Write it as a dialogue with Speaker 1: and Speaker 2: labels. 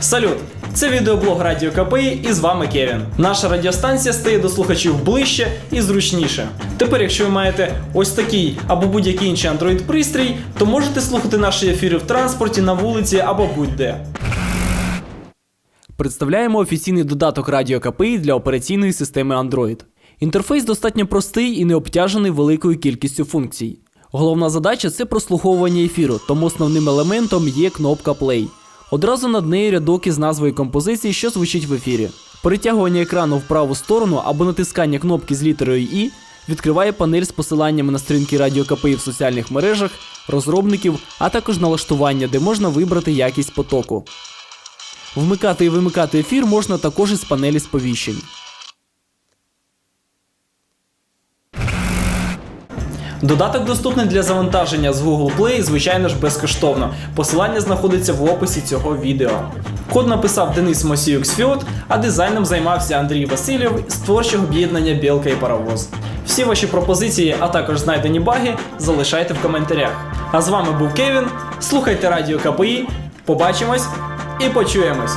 Speaker 1: Салют! Це відеоблог Радіо КПІ і з вами Кевін. Наша радіостанція стає до слухачів ближче і зручніше. Тепер, якщо ви маєте ось такий або будь-який інший Android пристрій, то можете слухати наші ефіри в транспорті, на вулиці або будь-де. Представляємо офіційний додаток Радіо КПІ для операційної системи Android. Інтерфейс достатньо простий і не обтяжений великою кількістю функцій. Головна задача це прослуховування ефіру, тому основним елементом є кнопка Play. Одразу над нею рядок із назвою композиції, що звучить в ефірі. Перетягування екрану в праву сторону або натискання кнопки з літерою І відкриває панель з посиланнями на сторінки Радіо КПІ в соціальних мережах, розробників, а також налаштування, де можна вибрати якість потоку. Вмикати і вимикати ефір можна також із панелі сповіщень. Додаток доступний для завантаження з Google Play, звичайно ж, безкоштовно. Посилання знаходиться в описі цього відео. Код написав Денис Мосіюк Фіот, а дизайном займався Андрій Васильєв з творчого об'єднання Білка і Паровоз. Всі ваші пропозиції, а також знайдені баги, залишайте в коментарях. А з вами був Кевін. Слухайте радіо КПІ. Побачимось і почуємось.